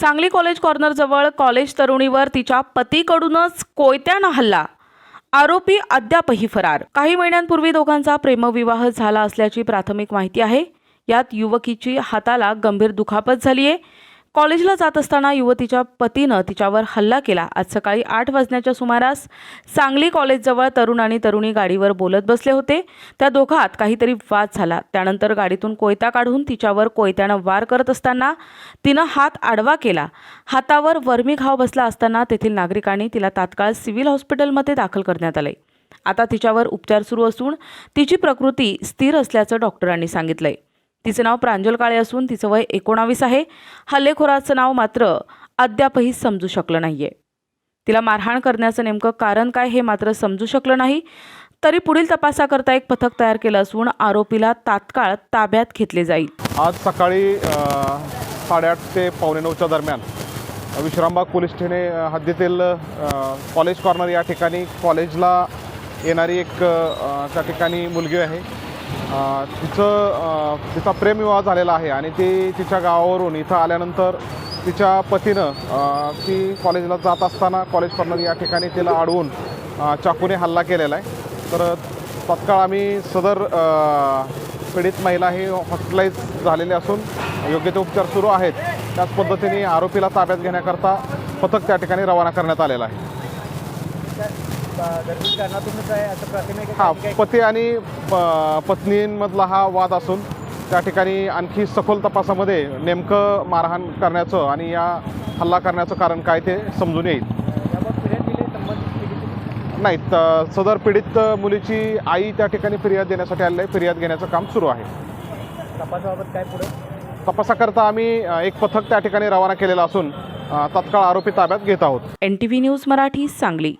Sangli college कॉर्नरजवळ college तरुणीवर तिच्या पतीकडूनच कोयत्यानं हल्ला. आरोपी अद्यापही फरार. काही महिन्यांपूर्वी दोघांचा प्रेमविवाह झाला असल्याची प्राथमिक माहिती आहे. यात युवकीची हाताला गंभीर दुखापत झाली आहे कॉलेजला जात असताना युवतीच्या पतीनं तिच्यावर हल्ला केला. आज सकाळी आठ वाजण्याच्या सुमारास सांगली कॉलेजजवळ तरुण आणि तरुणी गाडीवर बोलत बसले होते. त्या दोघात काहीतरी वाद झाला. त्यानंतर गाडीतून कोयता काढून तिच्यावर कोयत्यानं वार करत असताना तिनं हात आडवा केला. हातावर वर्मी घाव बसला असताना तेथील नागरिकांनी तिला तात्काळ सिव्हिल हॉस्पिटलमध्ये दाखल करण्यात आले. आता तिच्यावर उपचार सुरू असून तिची प्रकृती स्थिर असल्याचं डॉक्टरांनी सांगितलंय. तिचं नाव प्रांजल काळे असून तिचं वय एकोणावीस आहे. हल्लेखोराचं नाव मात्र अद्यापही समजू शकलं नाही आहे तिला मारहाण करण्याचं नेमकं कारण काय हे मात्र समजू शकलं नाही. तरी पुढील तपासाकरता एक पथक तयार केलं असून आरोपीला तात्काळ ताब्यात घेतले जाईल. आज सकाळी साडेआठ ते पावणे नऊच्या दरम्यान विश्रामबाग पोलीस ठाणे हद्दीतील कॉलेज कॉर्नर या ठिकाणी कॉलेजला येणारी एक त्या ठिकाणी मुलगी आहे. तिचं तिचा प्रेमविवाह झालेला आहे आणि ती तिच्या गावावरून इथं आल्यानंतर तिच्या पतीनं ती कॉलेजला जात असताना कॉलेज कॉर्नर या ठिकाणी तिला अडवून चाकूने हल्ला केलेला आहे. तर तत्काळ आम्ही सदर पीडित महिला ही हॉस्पिटलाइज झालेली असून योग्य ते उपचार सुरू आहेत. त्याच पद्धतीने आरोपीला ताब्यात घेण्याकरता पथक त्या ठिकाणी रवाना करण्यात आलेलं आहे. गर्भित कारणातूनच आहे असं प्राथमिक हा पती आणि प- पत्नींमधला हा वाद असून त्या ठिकाणी आणखी सखोल तपासामध्ये नेमकं मारहाण करण्याचं आणि या हल्ला करण्याचं कारण काय ते समजून येईल. याबाबत फिर्याद दिली संबंधित पीडित नाही त- सदर पीडित मुलीची आई त्या ठिकाणी फिर्याद देण्यासाठी आलेली आहे. फिर्याद घेण्याचं काम सुरू आहे. तपासाबाबत काय पुढे? तपासाकरता आम्ही अ, एक पथक त्या ठिकाणी रवाना केलेलं असून अ, तत्काळ आरोपी ताब्यात घेत आहोत. N T V news Marathi Sangli.